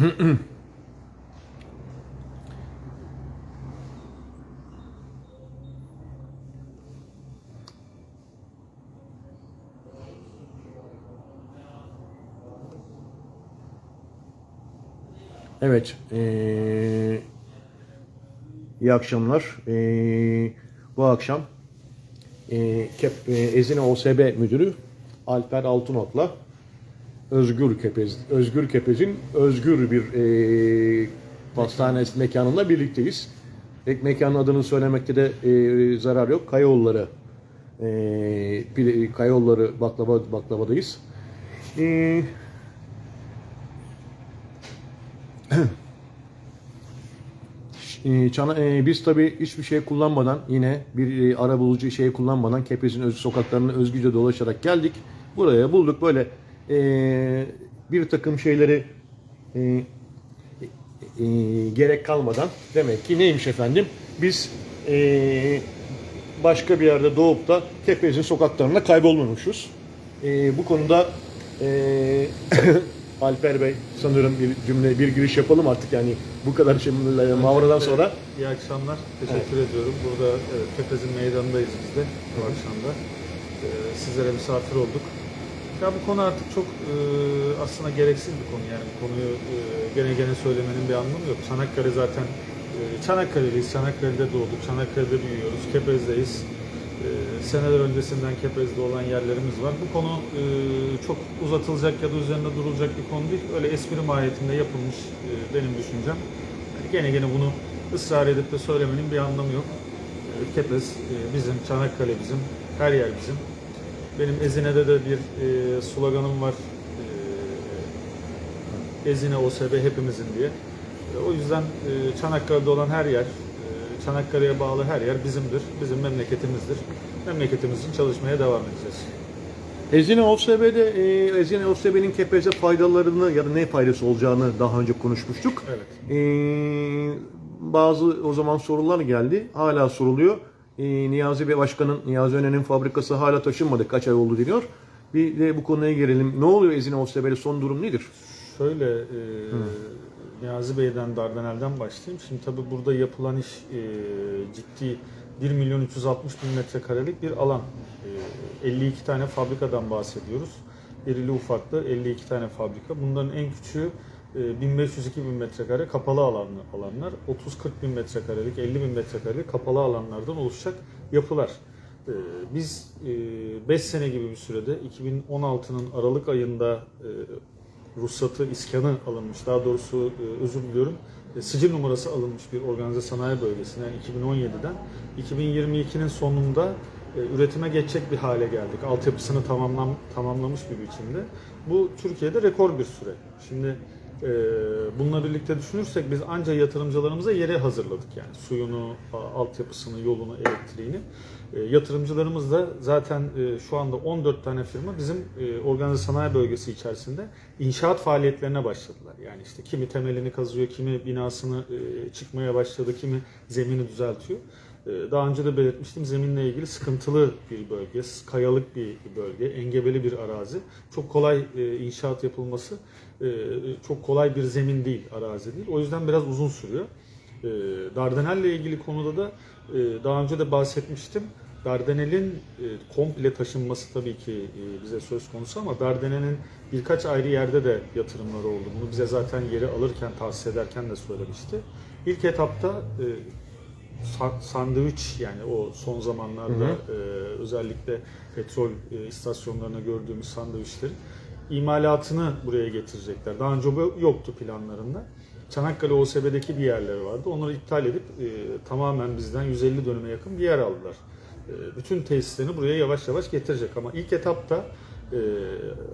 Evet. iyi akşamlar. Eee, bu akşam eee, Kep, eee, Ezine OSB Müdürü Alper Altınok'la Özgür Kepez, Özgür Kepez'in özgür bir eee pastane mekanında birlikteyiz. Pek mekanın adını söylemekte de eee, zarar yok. Kayaoğulları eee pide- Kayaoğulları baklava baklavadayız. Eee Ee, Çana, e, biz tabii hiçbir şey kullanmadan yine bir e, ara bulucu şey kullanmadan Kepez'in öz sokaklarını özgürce dolaşarak geldik. Buraya bulduk böyle e, bir takım şeyleri e, e, gerek kalmadan demek ki neymiş efendim biz e, başka bir yerde doğup da Kepez'in sokaklarında kaybolmamışız. E, bu konuda e, Alper Bey sanırım bir cümle bir giriş yapalım artık yani bu kadar şimdi mavradan sonra. İyi akşamlar. Teşekkür ediyorum. Burada evet, Kepez'in meydanındayız biz de bu akşam da. Ee, sizlere misafir olduk. Ya bu konu artık çok e, aslında gereksiz bir konu. Yani bu konuyu e, gene gene söylemenin bir anlamı yok. Çanakkale zaten e, Çanakkale'liyiz. Çanakkale'de doğduk. Çanakkale'de büyüyoruz. Kepez'deyiz. E, seneler öncesinden Kepez'de olan yerlerimiz var. Bu konu e, çok uzatılacak ya da üzerinde durulacak bir konu değil. Öyle espri mahiyetinde yapılmış e, benim düşüncem. Yani gene gene bunu ısrar edip de söylemenin bir anlamı yok. E, Kepez e, bizim, Çanakkale bizim, her yer bizim. Benim Ezine'de de bir e, sloganım var. E, Ezine OSB hepimizin diye. E, o yüzden e, Çanakkale'de olan her yer, e, Çanakkale'ye bağlı her yer bizimdir, bizim memleketimizdir. Memleketimiz için çalışmaya devam edeceğiz. Ezine OSB'de e, Ezine OSB'nin Kepez'e faydalarını ya da ne faydası olacağını daha önce konuşmuştuk. Evet. E, bazı o zaman sorular geldi. Hala soruluyor. E, Niyazi Bey Başkan'ın, Niyazi Önen'in fabrikası hala taşınmadı. Kaç ay oldu deniyor. Bir de bu konuya gelelim. Ne oluyor Ezine OSB'de son durum nedir? Şöyle e, Niyazi Bey'den Dardanel'den başlayayım. Şimdi tabii burada yapılan iş e, ciddi 1 milyon 360 bin metrekarelik bir alan. E, 52 tane fabrikadan bahsediyoruz. İrili ufaklı 52 tane fabrika. Bunların en küçüğü e, 1502 bin metrekare kapalı alanlı alanlar. 30-40 bin metrekarelik, 50 bin metrekarelik kapalı alanlardan oluşacak yapılar. E, Biz 5 sene gibi bir sürede 2016'nın Aralık ayında e, ruhsatı, iskanı alınmış. Daha doğrusu e, özür diliyorum. e, Sicil numarası alınmış bir organize sanayi bölgesinden 2017'den 2022'nin sonunda e, üretime geçecek bir hale geldik. Altyapısını tamamlam, tamamlamış bir biçimde. Bu Türkiye'de rekor bir süre. Şimdi e, bununla birlikte düşünürsek biz anca yatırımcılarımıza yere hazırladık yani suyunu, altyapısını, yolunu, elektriğini. E, yatırımcılarımız da zaten e, şu anda 14 tane firma bizim e, organize sanayi bölgesi içerisinde inşaat faaliyetlerine başladılar. Yani işte kimi temelini kazıyor, kimi binasını e, çıkmaya başladı, kimi zemini düzeltiyor. E, Daha önce de belirtmiştim zeminle ilgili sıkıntılı bir bölge, kayalık bir bölge, engebeli bir arazi. Çok kolay e, inşaat yapılması, e, çok kolay bir zemin değil, arazi değil. O yüzden biraz uzun sürüyor. E, Dardanel'le ilgili konuda da e, daha önce de bahsetmiştim. Dardanel'in komple taşınması tabii ki bize söz konusu ama Dardanel'in birkaç ayrı yerde de yatırımları oldu. Bunu bize zaten yeri alırken, tahsis ederken de söylemişti. İlk etapta sandviç yani o son zamanlarda e, özellikle petrol e, istasyonlarına gördüğümüz sandviçlerin imalatını buraya getirecekler. Daha önce bu yoktu planlarında. Çanakkale OSB'deki bir yerleri vardı. Onları iptal edip e, tamamen bizden 150 dönüme yakın bir yer aldılar. E, bütün tesislerini buraya yavaş yavaş getirecek ama ilk etapta e,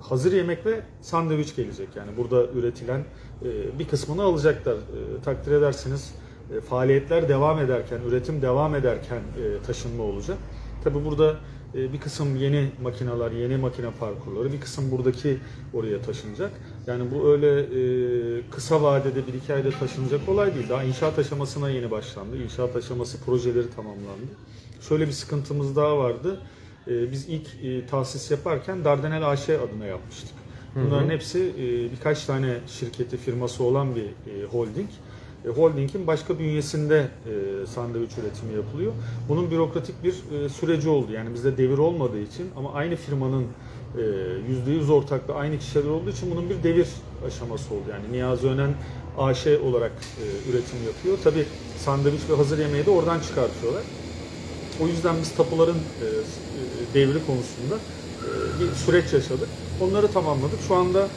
hazır yemek ve sandviç gelecek. Yani burada üretilen e, bir kısmını alacaklar. E, takdir ederseniz e, faaliyetler devam ederken, üretim devam ederken e, taşınma olacak. Tabi burada e, bir kısım yeni makineler, yeni makine parkurları, bir kısım buradaki oraya taşınacak. Yani bu öyle e, kısa vadede bir iki ayda taşınacak olay değil. Daha inşaat aşamasına yeni başlandı. İnşaat aşaması projeleri tamamlandı. Şöyle bir sıkıntımız daha vardı. E, biz ilk e, tahsis yaparken Dardanel AŞ adına yapmıştık. Bunların hepsi e, birkaç tane şirketi, firması olan bir e, holding. E, Holdingin başka bünyesinde e, sandviç üretimi yapılıyor. Bunun bürokratik bir e, süreci oldu. Yani bizde devir olmadığı için ama aynı firmanın e, %100 ortaklığı aynı kişiler olduğu için bunun bir devir aşaması oldu. Yani Niyazi Önen AŞ olarak e, üretim yapıyor. Tabi sandviç ve hazır yemeği de oradan çıkartıyorlar. O yüzden biz tapuların e, devri konusunda bir süreç yaşadık. Onları tamamladık. Şu anda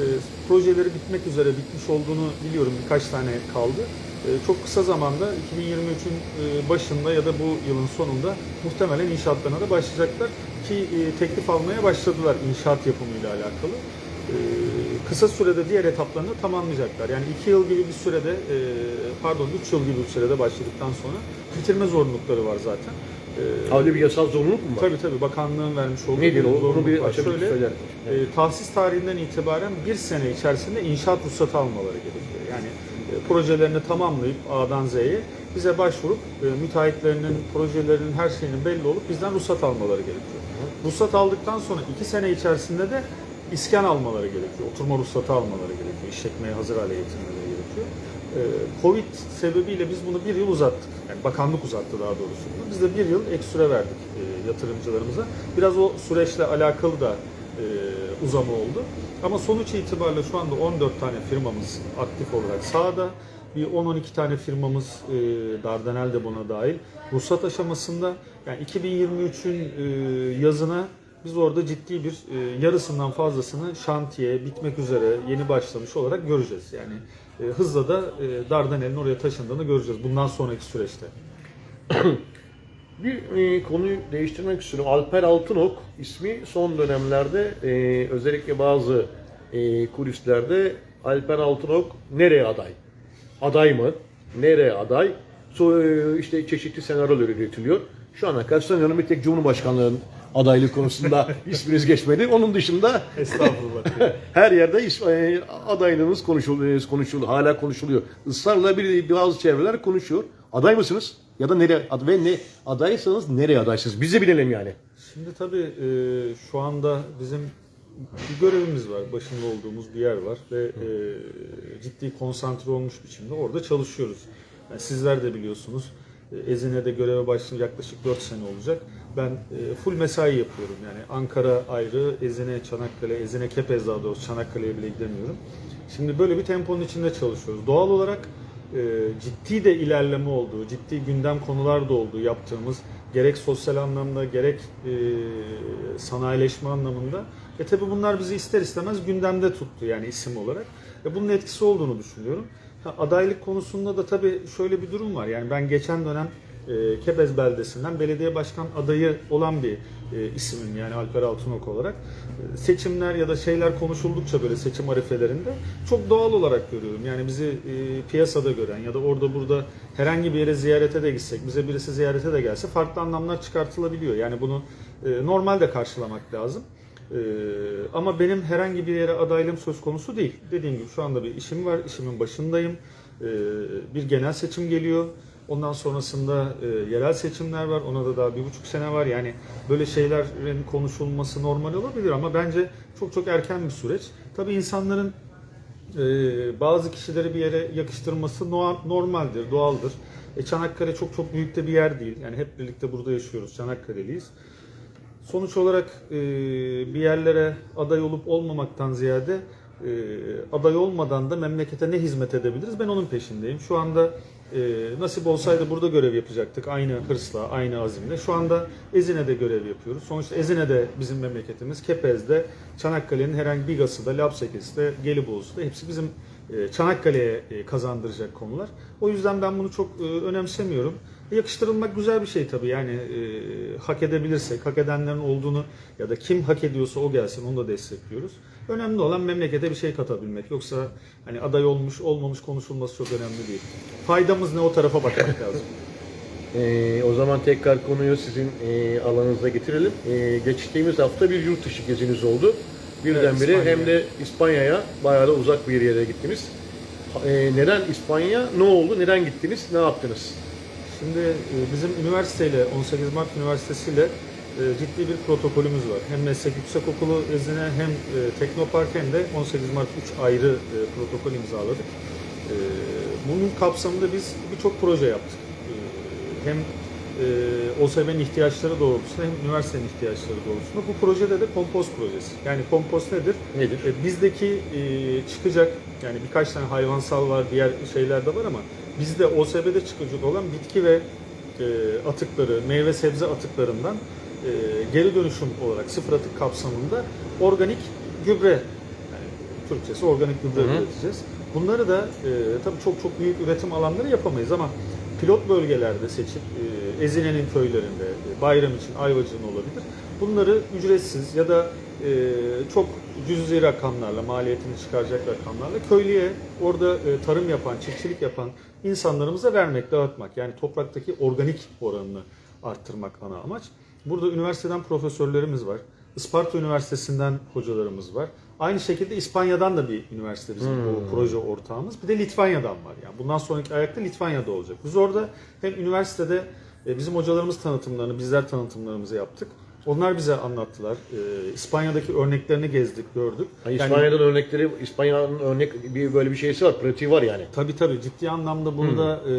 e, projeleri bitmek üzere bitmiş olduğunu biliyorum. Birkaç tane kaldı. E, çok kısa zamanda 2023'ün e, başında ya da bu yılın sonunda muhtemelen inşaatlarına da başlayacaklar ki e, teklif almaya başladılar inşaat yapımıyla alakalı. E, kısa sürede diğer etaplarını tamamlayacaklar. Yani 2 yıl gibi bir sürede, e, pardon 3 yıl gibi bir sürede başladıktan sonra bitirme zorunlulukları var zaten. E, Öyle bir yasal zorunluluk mu var? Tabii tabii bakanlığın vermiş olduğu Nedir o? Onu bir var. açabilir Şöyle, söyler. e, tahsis tarihinden itibaren bir sene içerisinde inşaat ruhsatı almaları gerekiyor. Yani e, projelerini tamamlayıp A'dan Z'ye bize başvurup e, müteahhitlerinin, projelerinin her şeyinin belli olup bizden ruhsat almaları gerekiyor. Ruhsat aldıktan sonra iki sene içerisinde de iskan almaları gerekiyor. Oturma ruhsatı almaları gerekiyor. İşletmeye hazır hale getirmeleri Covid sebebiyle biz bunu bir yıl uzattık. Yani bakanlık uzattı daha doğrusu bunu. Biz de bir yıl ek süre verdik e, yatırımcılarımıza. Biraz o süreçle alakalı da e, uzama oldu. Ama sonuç itibariyle şu anda 14 tane firmamız aktif olarak sahada. Bir 10-12 tane firmamız e, Dardanel de buna dahil. Ruhsat aşamasında yani 2023'ün e, yazına biz orada ciddi bir yarısından fazlasını şantiye bitmek üzere yeni başlamış olarak göreceğiz. Yani e, hızla da e, Dardanel'in oraya taşındığını göreceğiz bundan sonraki süreçte. Bir e, konuyu değiştirmek istiyorum. Alper Altınok ismi son dönemlerde e, özellikle bazı e, kulislerde Alper Altınok nereye aday? Aday mı? Nereye aday? So, e, işte çeşitli senaryolar üretiliyor. Şu ana kadar sanıyorum bir tek Cumhurbaşkanlığının adaylık konusunda isminiz geçmedi. Onun dışında Estağfurullah. her yerde is- e, adaylığınız konuşuluyor, konuşuluyor, hala konuşuluyor. Israrla bir bazı çevreler konuşuyor. Aday mısınız? Ya da nereye ad- ve ne adaysanız nereye adaysınız? Bize bilelim yani. Şimdi tabii e, şu anda bizim bir görevimiz var. Başında olduğumuz bir yer var ve e, ciddi konsantre olmuş biçimde orada çalışıyoruz. Yani sizler de biliyorsunuz. e, Ezine'de göreve başlayınca yaklaşık 4 sene olacak. Ben e, full mesai yapıyorum. Yani Ankara ayrı, Ezine, Çanakkale, Ezine Kepez daha doğrusu Çanakkale'ye bile gidemiyorum. Şimdi böyle bir temponun içinde çalışıyoruz. Doğal olarak e, ciddi de ilerleme olduğu, ciddi gündem konular da olduğu yaptığımız gerek sosyal anlamda gerek e, sanayileşme anlamında. E tabi bunlar bizi ister istemez gündemde tuttu yani isim olarak. E bunun etkisi olduğunu düşünüyorum. Ha, adaylık konusunda da tabi şöyle bir durum var. Yani ben geçen dönem e, Kebez beldesinden belediye başkan adayı olan bir e, isimim yani Alper Altınok olarak. E, seçimler ya da şeyler konuşuldukça böyle seçim arifelerinde çok doğal olarak görüyorum. Yani bizi e, piyasada gören ya da orada burada herhangi bir yere ziyarete de gitsek, bize birisi ziyarete de gelse farklı anlamlar çıkartılabiliyor. Yani bunu e, normalde karşılamak lazım. Ee, ama benim herhangi bir yere adaylığım söz konusu değil. Dediğim gibi şu anda bir işim var, işimin başındayım. Ee, bir genel seçim geliyor. Ondan sonrasında e, yerel seçimler var. Ona da daha bir buçuk sene var. Yani böyle şeylerin konuşulması normal olabilir ama bence çok çok erken bir süreç. Tabii insanların e, bazı kişileri bir yere yakıştırması normaldir, doğaldır. E, Çanakkale çok çok büyük de bir yer değil. Yani hep birlikte burada yaşıyoruz, Çanakkale'liyiz. Sonuç olarak e, bir yerlere aday olup olmamaktan ziyade e, aday olmadan da memlekete ne hizmet edebiliriz ben onun peşindeyim. Şu anda e, nasip olsaydı burada görev yapacaktık aynı hırsla, aynı azimle. Şu anda Ezine'de görev yapıyoruz. Sonuçta Ezine'de bizim memleketimiz, Kepez'de, Çanakkale'nin herhangi Bigas'ı da, Lapsekes'te, Gelibolu'su da hepsi bizim e, Çanakkale'ye e, kazandıracak konular. O yüzden ben bunu çok e, önemsemiyorum. Yakıştırılmak güzel bir şey tabii yani e, hak edebilirsek, hak edenlerin olduğunu ya da kim hak ediyorsa o gelsin onu da destekliyoruz. Önemli olan memlekete bir şey katabilmek. Yoksa hani aday olmuş olmamış konuşulması çok önemli değil. Faydamız ne o tarafa bakmak lazım. Ee, o zaman tekrar konuyu sizin e, alanınıza getirelim. Ee, geçtiğimiz hafta bir yurt dışı geziniz oldu. Birdenbire Evet, hem de İspanya'ya bayağı da uzak bir yere gittiniz. E, neden İspanya? Ne oldu? Neden gittiniz? Ne yaptınız? Şimdi e, bizim üniversiteyle 18 Mart Üniversitesi ile e, ciddi bir protokolümüz var. Hem Meslek Yüksekokulu izine hem e, Teknopark hem de 18 Mart 3 ayrı e, protokol imzaladık. E, bunun kapsamında biz birçok proje yaptık. E, hem e, OSB'nin ihtiyaçları doğrultusunda hem üniversitenin ihtiyaçları doğrultusunda. Bu projede de kompost projesi. Yani kompost nedir? Nedir? E, bizdeki e, çıkacak yani birkaç tane hayvansal var, diğer şeyler de var ama bizde OSB'de çıkacak olan bitki ve e, atıkları, meyve sebze atıklarından e, geri dönüşüm olarak sıfır atık kapsamında organik gübre, yani Türkçesi organik gübre Hı hı. üreteceğiz. Bunları da e, tabii çok çok büyük üretim alanları yapamayız ama pilot bölgelerde seçip e, Ezine'nin köylerinde, e, bayram için Ayvacık'ın olabilir. Bunları ücretsiz ya da e, çok cüzi rakamlarla, maliyetini çıkaracak rakamlarla köylüye, orada e, tarım yapan, çiftçilik yapan insanlarımıza vermek, dağıtmak. Yani topraktaki organik oranını arttırmak ana amaç. Burada üniversiteden profesörlerimiz var. Isparta Üniversitesi'nden hocalarımız var. Aynı şekilde İspanya'dan da bir üniversite bizim bu proje ortağımız. Bir de Litvanya'dan var. Yani bundan sonraki ayakta Litvanya'da olacak. Biz orada hem üniversitede e, bizim hocalarımız tanıtımlarını, bizler tanıtımlarımızı yaptık. Onlar bize anlattılar. E, İspanya'daki örneklerini gezdik, gördük. Yani Yani- İspanya'dan örnekleri, İspanya'nın örnek bir böyle bir şeysi var, pratiği var yani. Tabii tabii ciddi anlamda bunu da e,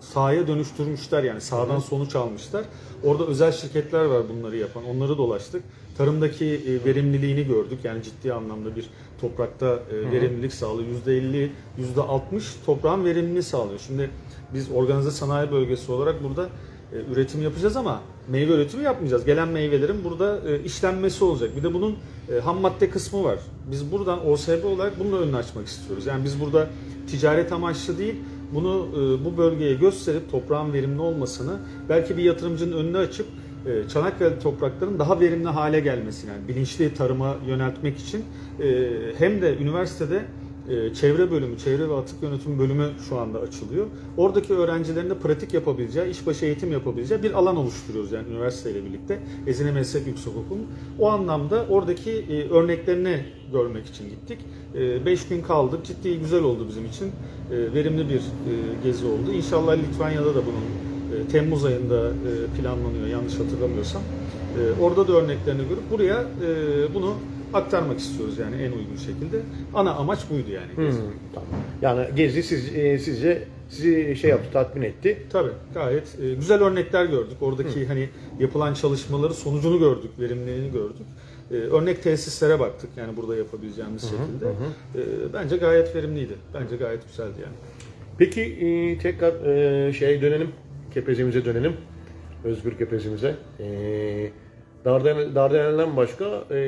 sahaya dönüştürmüşler yani sahadan sonuç almışlar. Orada özel şirketler var bunları yapan. Onları dolaştık. Tarımdaki e, verimliliğini gördük. Yani ciddi anlamda bir toprakta e, verimlilik sağlıyor. %50, %60 toprağın verimliliğini sağlıyor. Şimdi biz organize sanayi bölgesi olarak burada e, üretim yapacağız ama meyve üretimi yapmayacağız. Gelen meyvelerin burada e, işlenmesi olacak. Bir de bunun e, ham madde kısmı var. Biz buradan OSB olarak bunun önünü açmak istiyoruz. Yani biz burada ticaret amaçlı değil, bunu bu bölgeye gösterip toprağın verimli olmasını belki bir yatırımcının önüne açıp Çanakkale topraklarının daha verimli hale gelmesini, yani bilinçli tarıma yöneltmek için hem de üniversitede çevre bölümü, çevre ve atık yönetimi bölümü şu anda açılıyor. Oradaki öğrencilerin de pratik yapabileceği, işbaşı eğitim yapabileceği bir alan oluşturuyoruz yani üniversiteyle birlikte. Ezine Meslek Yüksekokulu. O anlamda oradaki e, örneklerini görmek için gittik. 5 gün kaldık. Ciddi güzel oldu bizim için. E, verimli bir e, gezi oldu. İnşallah Litvanya'da da bunun e, Temmuz ayında e, planlanıyor yanlış hatırlamıyorsam. E, Orada da örneklerini görüp buraya e, bunu aktarmak istiyoruz yani en uygun şekilde. Ana amaç buydu yani. Hmm, gezi. tamam. Yani gezi siz, e, sizce sizi şey yaptı, tatmin etti. Tabii gayet e, güzel örnekler gördük. Oradaki hani yapılan çalışmaları sonucunu gördük, verimliliğini gördük. E, örnek tesislere baktık yani burada yapabileceğimiz şekilde. E, bence gayet verimliydi. Bence gayet güzeldi yani. Peki e, tekrar e, şeye dönelim, kepezimize dönelim. Özgür kepezimize. E, Dardanel, Dardanel'den başka e,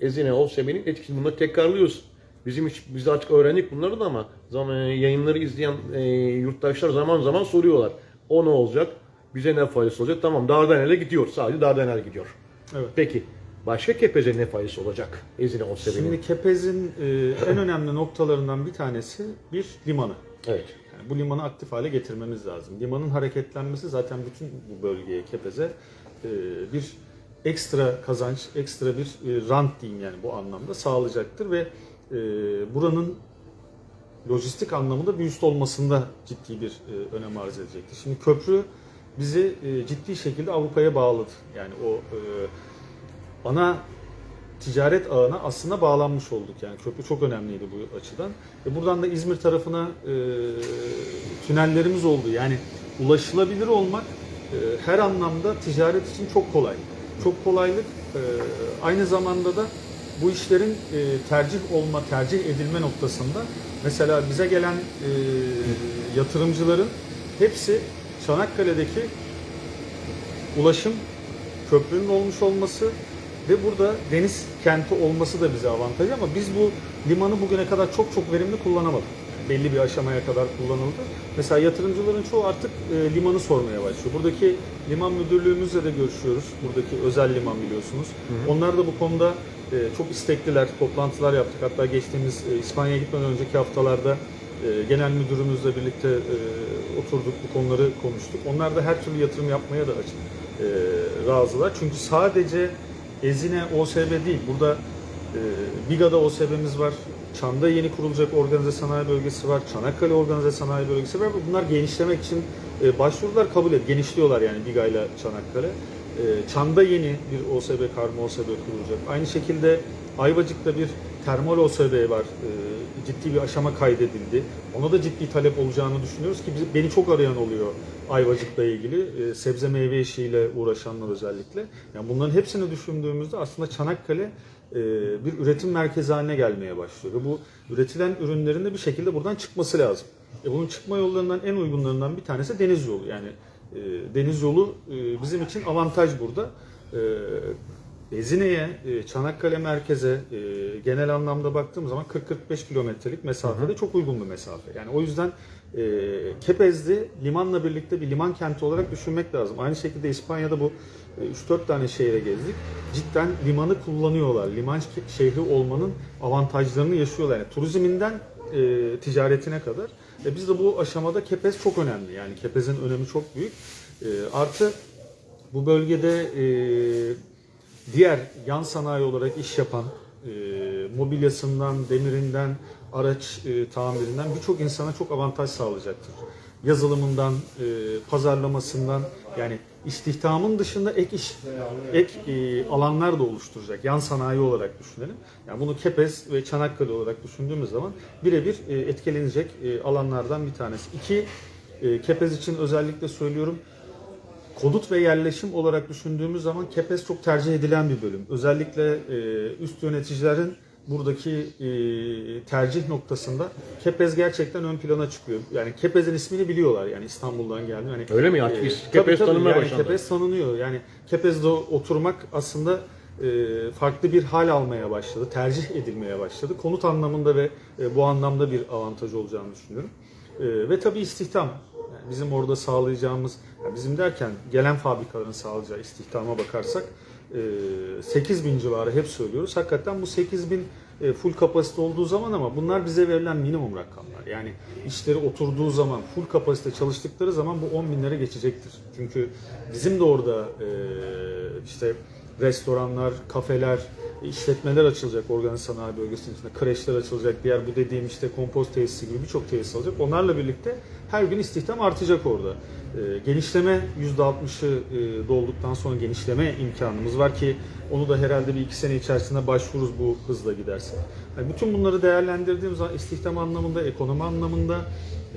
Ezine, OSB'nin etkisini bunları tekrarlıyoruz. Bizim hiç, biz artık öğrendik bunları da ama zaman, yayınları izleyen e, yurttaşlar zaman zaman soruyorlar. O ne olacak? Bize ne faydası olacak? Tamam Dardanel'e gidiyor. Sadece Dardanel gidiyor. Evet. Peki başka kepeze ne faydası olacak? Ezine, OSB'nin. Şimdi Kepez'in e, en önemli noktalarından bir tanesi bir limanı. Evet. Yani bu limanı aktif hale getirmemiz lazım. Limanın hareketlenmesi zaten bütün bu bölgeye, Kepez'e e, bir ekstra kazanç, ekstra bir e, rant diyeyim yani bu anlamda sağlayacaktır ve e, buranın lojistik anlamında bir üst olmasında ciddi bir e, önem arz edecektir. Şimdi köprü bizi e, ciddi şekilde Avrupa'ya bağladı. Yani o ana ticaret ağına aslında bağlanmış olduk. Yani köprü çok önemliydi bu açıdan. E buradan da İzmir tarafına tünellerimiz oldu. Yani ulaşılabilir olmak her anlamda ticaret için çok kolay. Çok kolaylık. E, aynı zamanda da bu işlerin e, tercih olma, tercih edilme noktasında mesela bize gelen e, yatırımcıların hepsi Çanakkale'deki ulaşım köprünün olmuş olması ve burada deniz kenti olması da bize avantaj ama biz bu limanı bugüne kadar çok çok verimli kullanamadık. Belli bir aşamaya kadar kullanıldı. Mesela yatırımcıların çoğu artık e, limanı sormaya başlıyor. Buradaki liman müdürlüğümüzle de görüşüyoruz. Buradaki özel liman biliyorsunuz. Onlar da bu konuda e, çok istekliler. Toplantılar yaptık. Hatta geçtiğimiz e, İspanya'ya gitmeden önceki haftalarda e, genel müdürümüzle birlikte e, oturduk bu konuları konuştuk. Onlar da her türlü yatırım yapmaya da açık e, razılar. Çünkü sadece Ezine OSB değil. Burada e, Biga'da OSB'miz var. Çam'da yeni kurulacak organize sanayi bölgesi var. Çanakkale organize sanayi bölgesi var. Bunlar genişlemek için e, başvurular kabul et. Genişliyorlar yani Biga ile Çanakkale. E, Çan'da yeni bir OSB, karma OSB kurulacak. Aynı şekilde Ayvacık'ta bir termal OSB var. E, ciddi bir aşama kaydedildi. Ona da ciddi talep olacağını düşünüyoruz ki beni çok arayan oluyor Ayvacık'la ilgili. Sebze meyve işiyle uğraşanlar özellikle. Yani bunların hepsini düşündüğümüzde aslında Çanakkale bir üretim merkezi haline gelmeye başlıyor. Ve bu üretilen ürünlerin de bir şekilde buradan çıkması lazım. E, bunun çıkma yollarından en uygunlarından bir tanesi deniz yolu. Yani e, deniz yolu e, bizim için avantaj burada. E, Bezine'ye, e, Çanakkale merkeze e, genel anlamda baktığım zaman 40-45 kilometrelik mesafede çok uygun bir mesafe. Yani o yüzden e, Kepez'de limanla birlikte bir liman kenti olarak düşünmek lazım. Aynı şekilde İspanya'da bu e, 3-4 tane şehre gezdik. Cidden limanı kullanıyorlar. Liman şe- şehri olmanın avantajlarını yaşıyorlar. Yani turizminden e, ticaretine kadar. E, biz de bu aşamada Kepez çok önemli. Yani Kepez'in önemi çok büyük. E, artı bu bölgede e, diğer yan sanayi olarak iş yapan e, mobilyasından, demirinden, araç e, tamirinden birçok insana çok avantaj sağlayacaktır. Yazılımından, e, pazarlamasından yani istihdamın dışında ek iş, ek e, alanlar da oluşturacak. Yan sanayi olarak düşünelim. Yani bunu Kepez ve Çanakkale olarak düşündüğümüz zaman birebir e, etkilenecek e, alanlardan bir tanesi. İki, e, Kepez için özellikle söylüyorum konut ve yerleşim olarak düşündüğümüz zaman Kepez çok tercih edilen bir bölüm. Özellikle e, üst yöneticilerin buradaki e, tercih noktasında Kepez gerçekten ön plana çıkıyor. Yani Kepez'in ismini biliyorlar yani İstanbul'dan geldi. Yani Öyle mi? Artık e, tabii, Kepez tabii. tanımaya yani başlandı. Kepez tanınıyor. Yani Kepez'de oturmak aslında e, farklı bir hal almaya başladı. Tercih edilmeye başladı. Konut anlamında ve e, bu anlamda bir avantaj olacağını düşünüyorum. E, ve tabii istihdam. Yani bizim orada sağlayacağımız, yani bizim derken gelen fabrikaların sağlayacağı istihdama bakarsak e, 8 bin civarı hep söylüyoruz. Hakikaten bu 8 bin e, full kapasite olduğu zaman ama bunlar bize verilen minimum rakamlar. Yani işleri oturduğu zaman, full kapasite çalıştıkları zaman bu 10 binlere geçecektir. Çünkü bizim de orada e, işte restoranlar, kafeler, işletmeler açılacak organize sanayi bölgesinin içinde. Kreşler açılacak, diğer bu dediğim işte kompost tesisi gibi birçok tesis olacak. Onlarla birlikte her gün istihdam artacak orada. Ee, genişleme %60'ı e, dolduktan sonra genişleme imkanımız var ki onu da herhalde bir iki sene içerisinde başvururuz bu hızla giderse. Yani bütün bunları değerlendirdiğim zaman istihdam anlamında, ekonomi anlamında,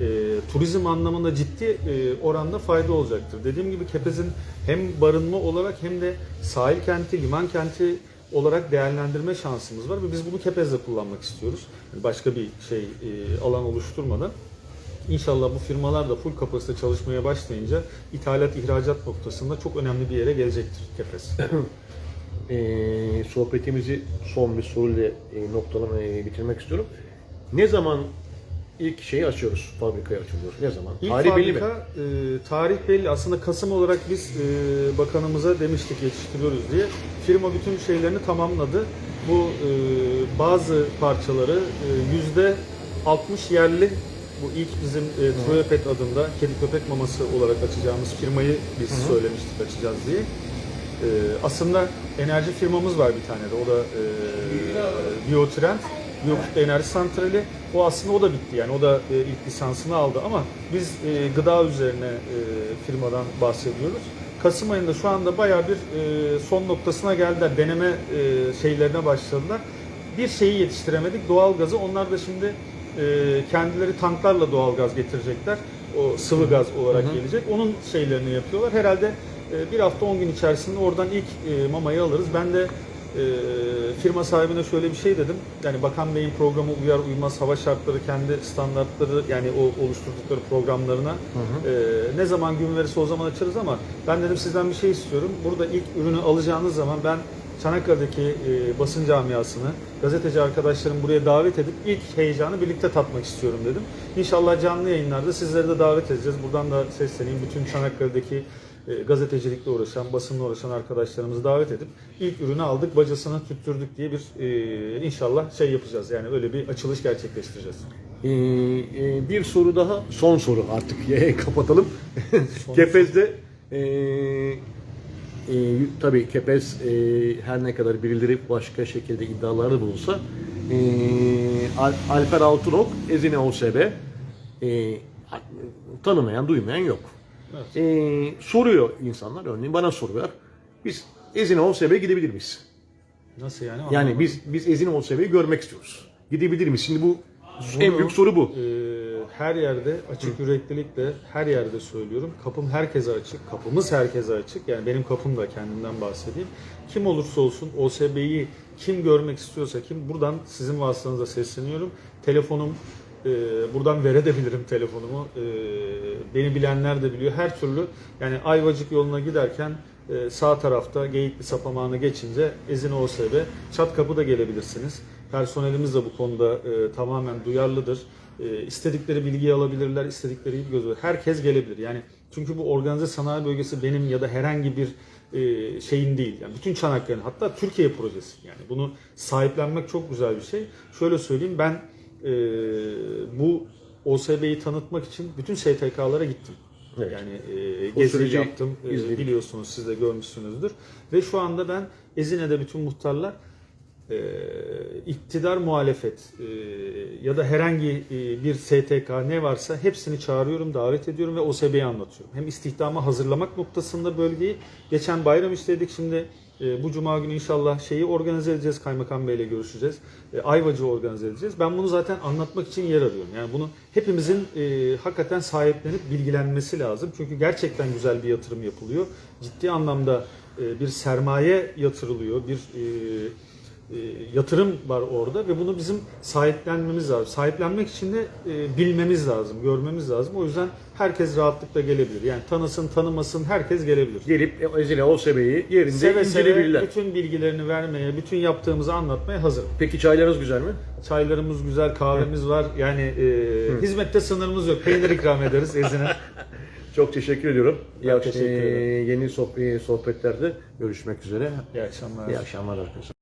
e, turizm anlamında ciddi e, oranda fayda olacaktır. Dediğim gibi Kepez'in hem barınma olarak hem de sahil kenti, liman kenti olarak değerlendirme şansımız var ve biz bunu Kepez'de kullanmak istiyoruz. Yani başka bir şey e, alan oluşturmadan. İnşallah bu firmalar da full kapasite çalışmaya başlayınca ithalat ihracat noktasında çok önemli bir yere gelecektir Kepez. Ee, sohbetimizi son bir soruyla e, noktalamaya bitirmek istiyorum. Ne zaman ilk şeyi açıyoruz, fabrikayı açıyoruz? Ne zaman? İlk Tarih belli mi? fabrika, e, tarih belli. Aslında Kasım olarak biz e, bakanımıza demiştik yetiştiriyoruz diye. Firma bütün şeylerini tamamladı. Bu e, bazı parçaları e, yüzde 60 yerli bu ilk bizim e, Troyopet adında kedi köpek maması olarak açacağımız firmayı biz söylemiştik açacağız diye. E, aslında enerji firmamız var bir tane de. O da e, Biotrend. Biyokütle Enerji Santrali. O aslında o da bitti. Yani o da e, ilk lisansını aldı ama biz e, gıda üzerine e, firmadan bahsediyoruz. Kasım ayında şu anda bayağı bir e, son noktasına geldiler. Deneme e, şeylerine başladılar. Bir şeyi yetiştiremedik. Doğalgazı. Onlar da şimdi kendileri tanklarla doğalgaz getirecekler. O sıvı gaz olarak gelecek. Onun şeylerini yapıyorlar. Herhalde e, bir hafta 10 gün içerisinde oradan ilk e, mamayı alırız. Ben de e, firma sahibine şöyle bir şey dedim. Yani Bakan Bey'in programı uyar uymaz hava şartları kendi standartları yani o oluşturdukları programlarına e, ne zaman gün verirse o zaman açarız ama ben dedim sizden bir şey istiyorum. Burada ilk ürünü alacağınız zaman ben Çanakkale'deki e, basın camiasını, gazeteci arkadaşlarımı buraya davet edip ilk heyecanı birlikte tatmak istiyorum dedim. İnşallah canlı yayınlarda sizleri de davet edeceğiz. Buradan da sesleneyim. Bütün Çanakkale'deki e, gazetecilikle uğraşan, basınla uğraşan arkadaşlarımızı davet edip ilk ürünü aldık, bacasını tüttürdük diye bir e, inşallah şey yapacağız. Yani öyle bir açılış gerçekleştireceğiz. Ee, e, bir soru daha, son soru artık kapatalım. Kepez'de e, e, tabii Kepez e, her ne kadar birileri başka şekilde iddiaları bulunsa e, Al- Alper Altınok, Ezine OSB e, tanımayan, duymayan yok. Evet. E, soruyor insanlar, örneğin bana soruyorlar. Biz Ezine OSB'ye gidebilir miyiz? Nasıl yani? Yani biz biz Ezine OSB'yi görmek istiyoruz. Gidebilir miyiz? Şimdi bu en Bunu, büyük soru bu. e, her yerde açık yüreklilikle her yerde söylüyorum. Kapım herkese açık. Kapımız herkese açık. Yani benim kapım da kendimden bahsedeyim. Kim olursa olsun OSB'yi kim görmek istiyorsa kim buradan sizin vasıtanıza sesleniyorum. Telefonum e, buradan verebilirim telefonumu. E, beni bilenler de biliyor. Her türlü yani Ayvacık yoluna giderken e, sağ tarafta Geyikli Sapamağı'nı geçince Ezine OSB. Çat kapı da gelebilirsiniz. Personelimiz de bu konuda e, tamamen duyarlıdır. E, istedikleri bilgiyi alabilirler, istedikleri gibi gözü. Herkes gelebilir. Yani çünkü bu organize sanayi bölgesi benim ya da herhangi bir e, şeyin değil. Yani bütün Çanakkale'nin hatta Türkiye projesi. Yani bunu sahiplenmek çok güzel bir şey. Şöyle söyleyeyim ben e, bu OSB'yi tanıtmak için bütün STK'lara gittim. Evet. Yani e, gezi yaptım. E, biliyorsunuz siz de görmüşsünüzdür. Ve şu anda ben Ezine'de bütün muhtarlar e, iktidar muhalefet e, ya da herhangi e, bir STK ne varsa hepsini çağırıyorum, davet ediyorum ve OSB'yi anlatıyorum. Hem istihdama hazırlamak noktasında bölgeyi geçen bayram işledik şimdi e, bu cuma günü inşallah şeyi organize edeceğiz. Kaymakam Bey'le görüşeceğiz. E, Ayvacı organize edeceğiz. Ben bunu zaten anlatmak için yer arıyorum. Yani bunu hepimizin e, hakikaten sahiplenip bilgilenmesi lazım. Çünkü gerçekten güzel bir yatırım yapılıyor. Ciddi anlamda e, bir sermaye yatırılıyor. Bir e, yatırım var orada ve bunu bizim sahiplenmemiz lazım. Sahiplenmek için de e, bilmemiz lazım, görmemiz lazım. O yüzden herkes rahatlıkla gelebilir. Yani tanısın, tanımasın herkes gelebilir. Gelip Ezine OSB'yi yerinde Seve seve inceleyebilirler. bütün bilgilerini vermeye, bütün yaptığımızı anlatmaya hazırım. Peki çaylarınız güzel mi? Çaylarımız güzel, kahvemiz var. Yani e, hizmette sınırımız yok. Peynir ikram ederiz Ezine. Çok teşekkür ediyorum. Ben İyi teşekkür akş- ederim. Yeni sohb- sohbetlerde görüşmek üzere. İyi akşamlar. İyi akşamlar arkadaşlar.